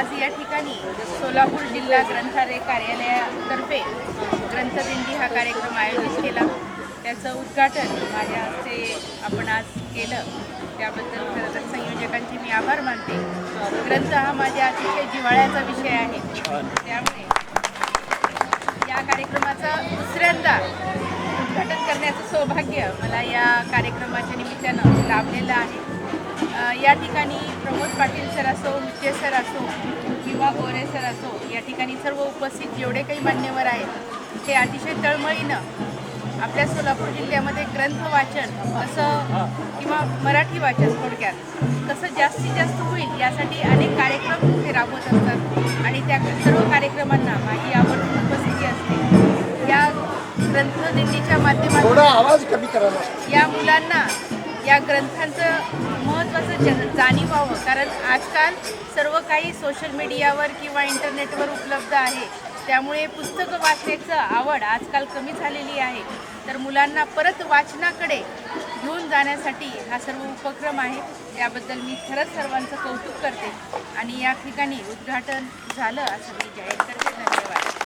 आज या ठिकाणी सोलापूर जिल्हा ग्रंथालय कार्यालयातर्फे ग्रंथदिंडी हा कार्यक्रम आयोजित केला. त्याचं उद्घाटन माझ्या हस्ते आपण आज केलं. त्याबद्दल खरं तर संयोजकांचे मी आभार मानते. ग्रंथ हा माझ्या अतिशय जिव्हाळ्याचा विषय आहे. त्यामुळे या कार्यक्रमाचा दुसऱ्यांदा उद्घाटन करण्याचं सौभाग्य मला या कार्यक्रमाच्या निमित्तानं लाभलेलं आहे. या ठिकाणी प्रमोद पाटील सर असो मुच्चे सर असो किंवा गोरे सर असो या ठिकाणी सर्व उपस्थित जेवढे काही मान्यवर आहेत ते अतिशय तळमळीनं आपल्या सोलापूर जिल्ह्यामध्ये ग्रंथ वाचन कसं किंवा मराठी वाचन थोडक्यात कसं जास्तीत जास्त होईल यासाठी अनेक कार्यक्रम ते राबवत असतात आणि त्या सर्व कार्यक्रमांना माझी आवर्जून उपस्थिती असते. या ग्रंथदिंडीच्या माध्यमातून या मुलांना या ग्रंथांचं महत्त्वाचं ज जाणीव व्हावं. कारण आजकाल सर्व काही सोशल मीडियावर किंवा इंटरनेटवर उपलब्ध आहे. त्यामुळे पुस्तकं वाचण्याचं आवड आजकाल कमी झालेली आहे. तर मुलांना परत वाचनाकडे घेऊन जाण्यासाठी हा सर्व उपक्रम आहे. त्याबद्दल मी खरंच सर्वांचं कौतुक करते. आणि या ठिकाणी उद्घाटन झालं असं मी जाहीर करते. धन्यवाद.